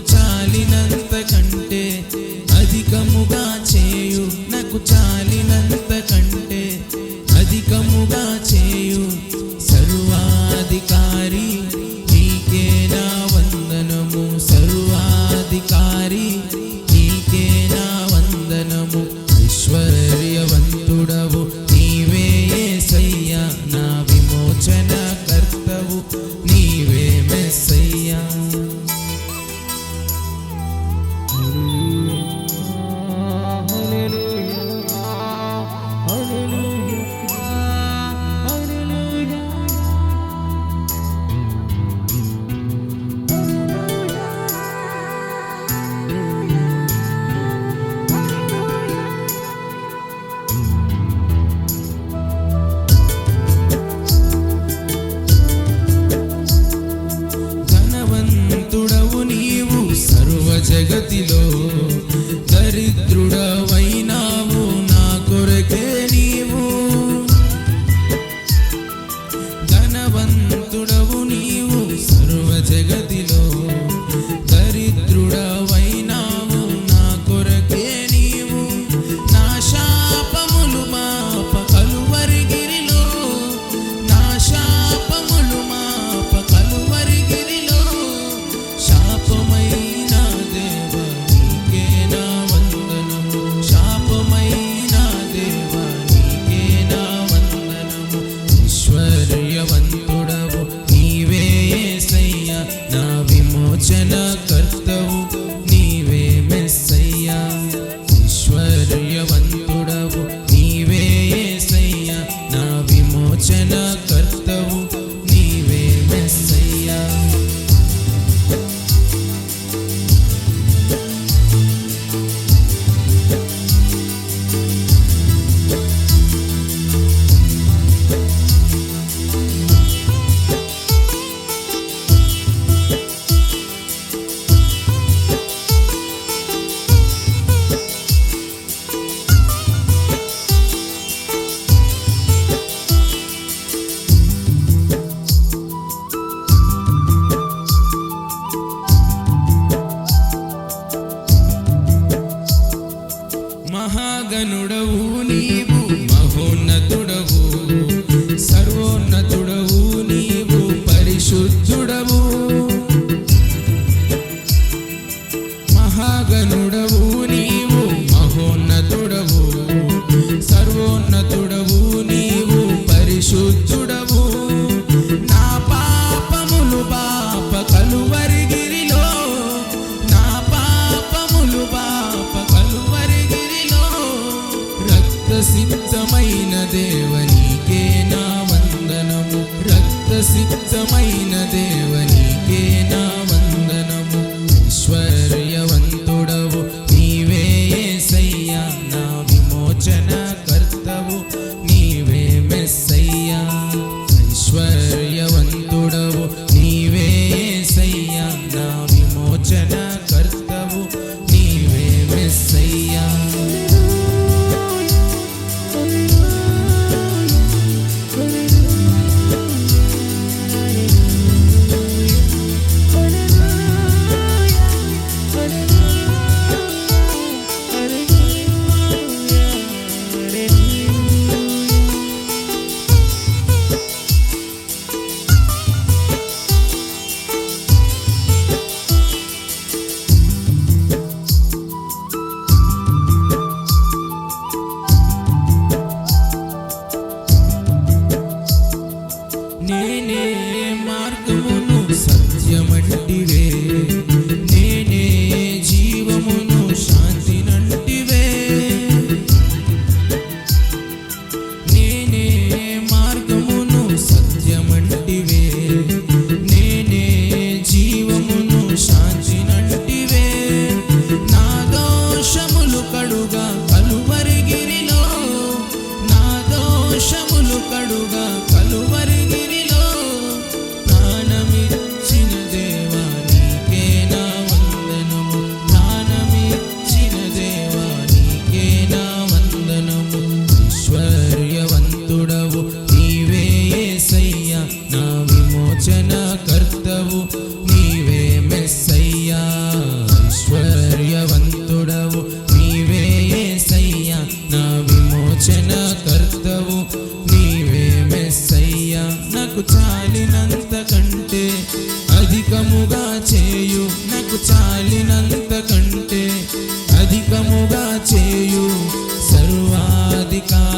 Time. సిద్ధమైన దేవనికే నా వందనము. రక్త సిద్ధమైన దేవనికే నా వందనము. ఐశ్వర్య നെയ്യമട്ടിവേ అధికముగా చేయు. నాకు చాలినంత కంటే అధికముగా చేయు. సర్వాధికారి